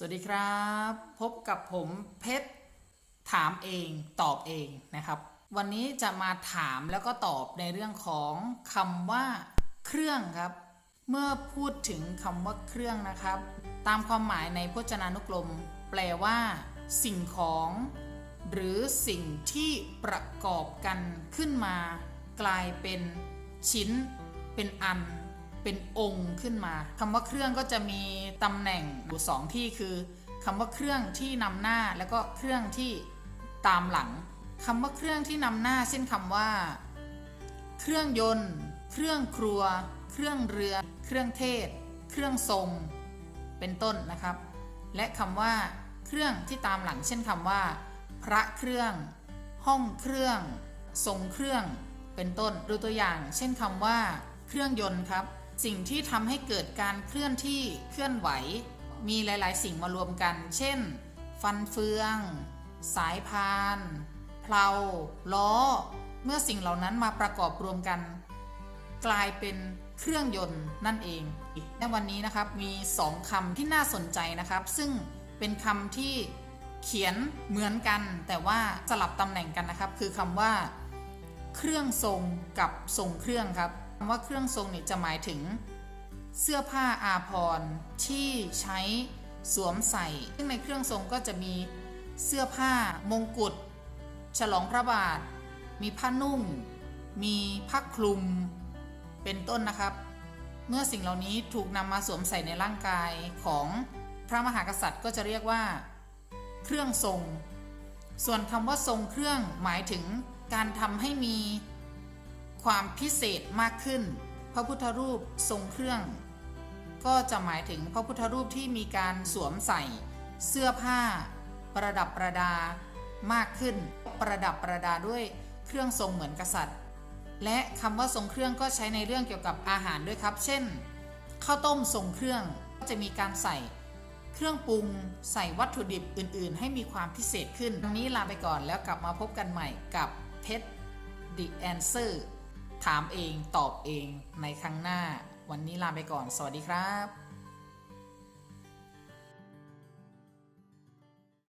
สวัสดีครับ พบกับผมเพชรถามเองตอบเองนะครับ วันนี้จะมาถามแล้วก็ตอบในเรื่องของคำว่า เครื่องครับ เมื่อพูดถึงคำว่าเครื่องนะครับ ตามความหมายในพจนานุกรม แปลว่า สิ่งของ หรือสิ่งที่ประกอบกันขึ้นมา กลายเป็นชิ้น เป็นอัน เป็นองค์ขึ้นมาคำว่าเครื่องก็จะมีตำแหน่งอยู่สองที่คือคำว่าเครื่องที่นำหน้าแล้วก็เครื่องที่ตามหลังคำว่าเครื่องที่นำหน้า เช่นคำว่า เครื่องยนต์ เครื่องครัว เครื่องเรือ เครื่องเทศ เครื่องทรง เป็นต้นนะครับ และคำว่า เครื่องที่ตามหลัง เช่นคำว่า พระเครื่อง ห้องเครื่อง ทรงเครื่อง เป็นต้นดูตัวอย่าง เช่นคำว่า เครื่องยนต์ครับ สิ่งที่ทำให้เกิดการเคลื่อนที่เคลื่อนไหว มีหลาย ๆ สิ่งมารวมกัน เช่น ฟันเฟือง สายพานเพลาล้อ เมื่อสิ่งเหล่านั้นมาประกอบรวมกัน กลายเป็นเครื่องยนต์นั่นเองในวันนี้นะครับมีสองคำที่น่าสนใจนะครับ ซึ่งเป็นคำที่เขียนเหมือนกัน แต่ว่าสลับตำแหน่งกันนะครับ คือคำว่า เครื่องทรงกับทรงเครื่องครับ คำว่าเครื่องทรงเนี่ยจะหมายถึง เสื้อผ้าอาภรณ์ที่ใช้สวมใส่ ซึ่งในเครื่องทรงก็จะมีเสื้อผ้ามงกุฎฉลองพระบาท มีผ้านุ่ง มีผ้าคลุม เป็นต้นนะครับ เมื่อสิ่งเหล่านี้ถูกนำมาสวมใส่ในร่างกายของพระมหากษัตริย์ก็จะเรียกว่า เครื่องทรง ส่วนคำว่าทรงเครื่องหมายถึงการทำให้มี ความพิเศษมากขึ้น พระพุทธรูปทรงเครื่อง ก็จะหมายถึงพระพุทธรูปที่มีการสวมใส่ เสื้อผ้า ประดับประดามากขึ้น ประดับประดาด้วยเครื่องทรงเหมือนกษัตริย์ และคำว่าทรงเครื่องก็ใช้ในเรื่องเกี่ยวกับอาหารด้วยครับ เช่นข้าวต้มทรงเครื่องก็จะมีการใส่เครื่องปรุงใส่วัตถุดิบอื่น ๆ ให้มีความพิเศษขึ้นวันนี้ลาไปก่อนแล้วกลับมาพบกันใหม่กับเพชร The Answer ถามเองตอบเองในครั้งหน้า วันนี้ลาไปก่อน สวัสดีครับ